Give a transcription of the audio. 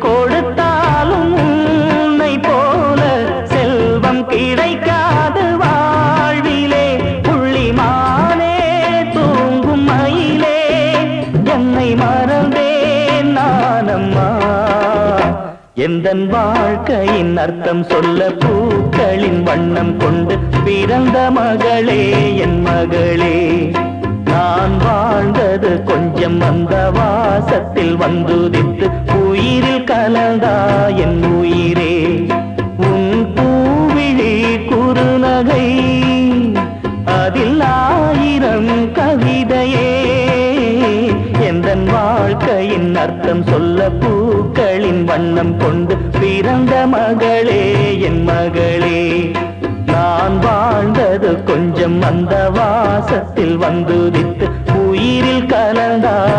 கொடுத்தாலும் உன்னை போல செல்வம் கிடைக்காது வாழ்விலே புள்ளிமானே தூங்கும் மயிலே என்னை மறந்தேன் நானம்மா. எந்த வாழ்க்கையின் அர்த்தம் சொல்ல பூக்களின் வண்ணம் கொண்டு பிறந்த மகளே என் மகளே. நான் வாழ்ந்தது கொஞ்சம் அந்த வாசத்தில் வந்துதித்து என் உயிரே உன் பூவிழி குறுநகை அதில் ஆயிரம் கவிதையே. எந்தன் வாழ்க்கையின் அர்த்தம் சொல்ல பூக்களின் வண்ணம் கொண்டு பிறந்த மகளே என் மகளே. நான் வாழ்ந்தது கொஞ்சம் அந்த வாசத்தில் வந்துதித்து உயிரில் கலந்தார்